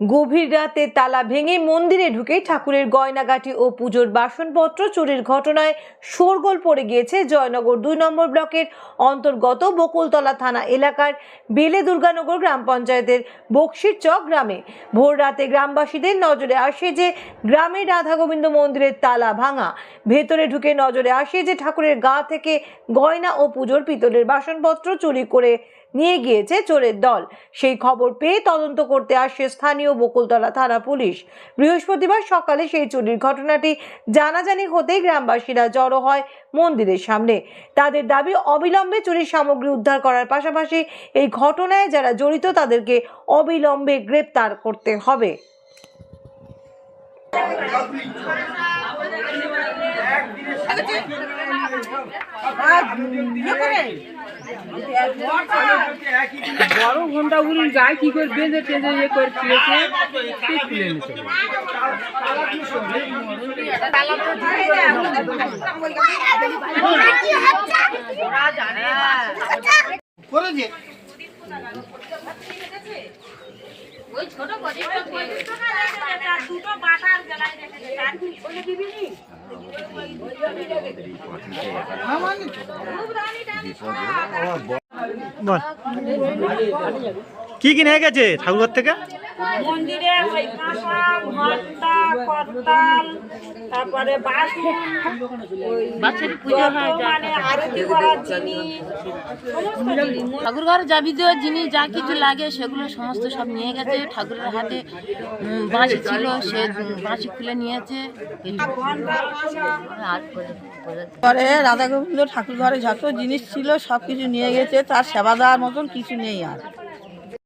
গভীর রাতে তালা ভেঙে মন্দিরে ঢুকে ঠাকুরের গয়নাগাটি ও পুজোর বাসনপত্র, চুরির ঘটনায় শোরগোল পড়ে গিয়েছে জয়নগর দুই নম্বর ব্লকের অন্তর্গত বকুলতলা থানা এলাকার বেলে দুর্গানগর গ্রাম পঞ্চায়েতের বক্সির চক গ্রামে। ভোর রাতে গ্রামবাসীদের নজরে আসে যে গ্রামের রাধা গোবিন্দ মন্দিরের তালা ভাঙা। ভেতরে ঢুকে নজরে আসে যে, ঠাকুরের গা থেকে গয়না ও পুজোর পিতলের বাসনপত্র চুরি করে নিয়ে গিয়েছে চোরের দল সেই খবর পেয়ে তদন্ত করতে আসে স্থানীয় বকুলতলা থানা পুলিশ বৃহস্পতিবার সকালে সেই চুরির ঘটনাটি জানাজানি হতেই গ্রামবাসীরা জড়ো হয় মন্দিরের সামনে তাদের দাবি অবিলম্বে চুরির সামগ্রী উদ্ধার করার পাশাপাশি এই ঘটনায় যারা জড়িত তাদেরকে অবিলম্বে গ্রেপ্তার করতে হবে বড় ঘণ্টা উড়ি যায় কি করে বেঁধে টেঁধে ইয়ে করে খেয়েছে ঠিক খুলে নিতে হবে। বল কি কি কিনে গেছে ঠাকুরঘর থেকে? মন্দিরে ওই কাঁসা ঘণ্টা করতাল তারপরে হয় মানে আরতি করার জিনিস সমস্ত ঠাকুর ঘর যাবতীয় জিনিস যা কিছু লাগে সেগুলো সমস্ত সব নিয়ে গেছে। ঠাকুরের হাতে বাঁশি ছিল সে বাঁশি খুলে নিয়েছে। পরে করে- করে- রাধা গোবিন্দ ঠাকুর ঘরে যত জিনিস ছিল সব কিছু নিয়ে গেছে তার সেবা দেওয়ার মতন কিছু নেই আর।